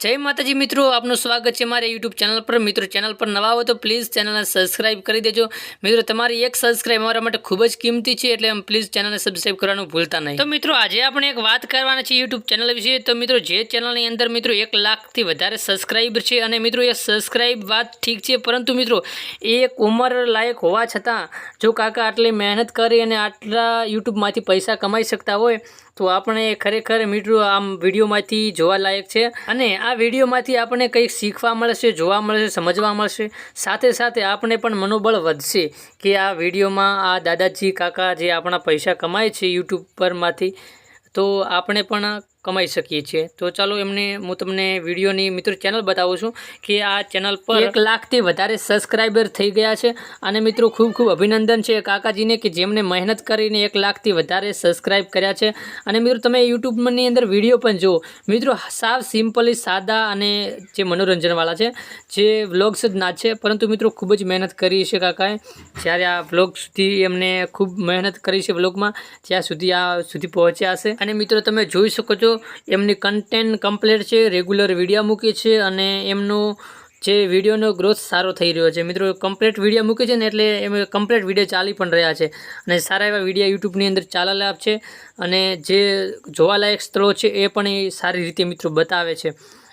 જય માતાજી મિત્રો, આપનું સ્વાગત છે મારા યુટ્યુબ ચેનલ પર. મિત્રો, ચેનલ પર નવા હો તો પ્લીઝ ચેનલને સબસ્ક્રાઇબ કરી દેજો. મિત્રો, તમારી એક સબસ્ક્રાઇબ અમારા માટે ખૂબ જ કિંમતી છે, એટલે પ્લીઝ ચેનલને સબસ્ક્રાઇબ કરવાનું ભૂલતા નહીં. તો મિત્રો, આજે આપણે એક વાત કરવાના છે યુટ્યુબ ચેનલ વિશે. તો મિત્રો, જે ચેનલની અંદર મિત્રો એક લાખથી વધારે સબસ્ક્રાઇબર છે અને મિત્રો, એ સબસ્ક્રાઇબ વાત ઠીક છે, પરંતુ મિત્રો, એક ઉંમર લાયક હોવા છતાં જો કાકા આટલી મહેનત કરી અને આટલા યુટ્યુબમાંથી પૈસા કમાઈ શકતા હોય તો આપણે ખરેખર મિત્રો આમ વિડીયોમાંથી જોવા લાયક છે અને આ વિડીયોમાંથી આપણે કંઈક શીખવા મળશે, જોવા મળશે, સમજવા મળશે. સાથે સાથે આપણે પણ મનોબળ વધશે કે આ વિડીયોમાં આ દાદાજી કાકા જે આપણા પૈસા કમાય છે યુટ્યુબ પરમાંથી, તો આપણે પણ કમાઈ શકીએ છીએ. તો ચાલો એમને હું તમને વિડીયોની મિત્રો ચેનલ બતાવું છું કે આ ચેનલ પર એક લાખથી વધારે સબસ્ક્રાઈબર થઈ ગયા છે. અને મિત્રો ખૂબ ખૂબ અભિનંદન છે કાકાજીને કે જેમને મહેનત કરીને એક લાખથી વધારે સબસ્ક્રાઈબ કર્યા છે. અને મિત્રો તમે યુટ્યુબની અંદર વીડિયો પણ જુઓ. મિત્રો સાવ સિમ્પલી સાદા અને જે મનોરંજનવાળા છે, જે વ્લોગ્સ જ ના છે, પરંતુ મિત્રો ખૂબ જ મહેનત કરી છે કાકાએ. જ્યારે આ વ્લોગ સુધી એમને ખૂબ મહેનત કરી છે વ્લોગમાં ત્યાં સુધી આ સુધી પહોંચ્યા હશે. અને મિત્રો તમે જોઈ શકો છો એમની કન્ટેન્ટ કમ્પ્લીટ છે રેગ્યુલર વીડિયો મૂકે છે અને એમનો જે વિડીયોનો ગ્રોથ સારો થઈ રહ્યો છે. મિત્રો કમ્પ્લીટ વીડિયો મૂકે છે ને એટલે એમ કમ્પ્લીટ વીડિયો ચાલી પણ રહ્યા છે. અને સારા એવા વીડિયો યુટ્યુબની અંદર ચાલેલા છે અને જે જોવાલાયક સ્થળો છે એ પણ એ સારી રીતે મિત્રો બતાવે છે.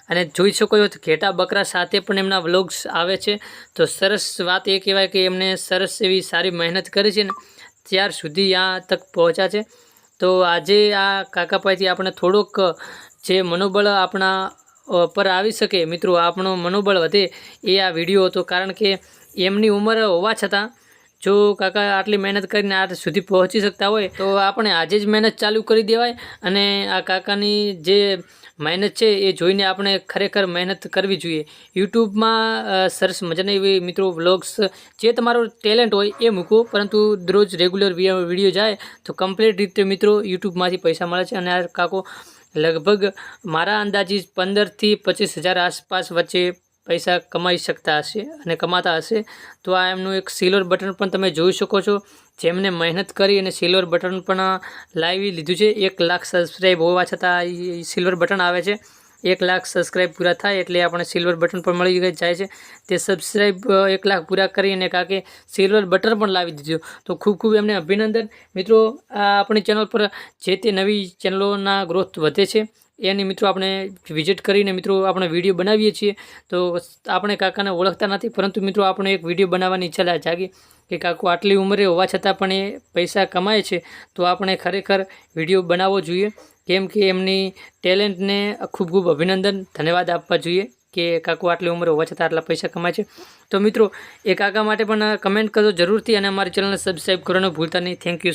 અને જોઈ શકો છો ઘેટા બકરા સાથે પણ એમના વ્લોગ્સ આવે છે. તો સરસ વાત એ કહેવાય કે એમને સરસ એવી સારી મહેનત કરી છે ને, ત્યાર સુધી આ તક પહોંચ્યા છે. તો આજે આ કાકા પાસેથી આપણે થોડોક, જે મનોબળ આપણા પર આવી શકે, મિત્રો, આપણો મનોબળ વધે એ આ વીડિયો હતો. કારણ કે એમની ઉંમર હોવા છતાં જો કાકા આટલી મહેનત કરીને આ સુધી પહોંચી શકતા હોય, તો આપણે આજે જ મહેનત ચાલુ કરી દેવાય. અને આ કાકાની જે મહેનત છે, એ જોઈને આપણે ખરેખર મહેનત કરવી જોઈએ. યુટ્યુબમાં સરસ મજાના એવી મિત્રો વ્લોગ્સ જે તમારો ટેલેન્ટ હોય એ મૂકો. પરંતુ દરરોજ રેગ્યુલર વીડિયો જાય, તો કમ્પ્લીટ રીતે મિત્રો યુટ્યુબમાંથી પૈસા મળે છે. અને આ કાકો લગભગ મારા અંદાજી પંદરથી પચીસ હજાર આસપાસ વચ્ચે પૈસા કમાઈ શકતા હશે અને કમાતા હશે, તો આ એમનું એક સિલ્વર બટન પણ તમે જોઈ શકો છો. જેમને મહેનત કરી અને સિલ્વર બટન પણ લાવી લીધું છે. એક લાખ સબસ્ક્રાઈબ હોવા છતાં સિલ્વર બટન આવે છે. એક લાખ સબસ્ક્રાઈબ પૂરા થાય એટલે આપણે સિલ્વર બટન પણ મળી જાય છે. તે સબસ્ક્રાઈબ એક લાખ પૂરા કરીને કાકે સિલ્વર બટન પણ લાવી દીધું. તો ખૂબ ખૂબ એમને અભિનંદન. મિત્રો, આ આપણી ચેનલ પર જે તે નવી ચેનલોના ગ્રોથ વધે છે. એની મિત્રો આપણે વિઝિટ કરીને મિત્રો આપણે વીડિયો બનાવીએ છીએ. તો આપણે કાકાને ઓળખતા નથી, પરંતુ મિત્રો આપણે એક વીડિયો બનાવવાની ઈચ્છા જાગી કે કાકુ આટલી ઉંમરે હોવા છતાં પણ એ પૈસા કમાય છે, તો આપણે ખરેખર વીડિયો બનાવવો જોઈએ. કેમ કે એમની ટેલેન્ટને ખૂબ ખૂબ અભિનંદન, ધન્યવાદ આપવા જોઈએ કે કાકુ આટલી ઉંમરે હોવા છતાં આટલા પૈસા કમાય છે. તો મિત્રો, એ કાકા માટે પણ કમેન્ટ કરજો જરૂરથી અને અમારી ચેનલને સબસ્ક્રાઈબ કરવાનું ભૂલતા નહીં. Thank you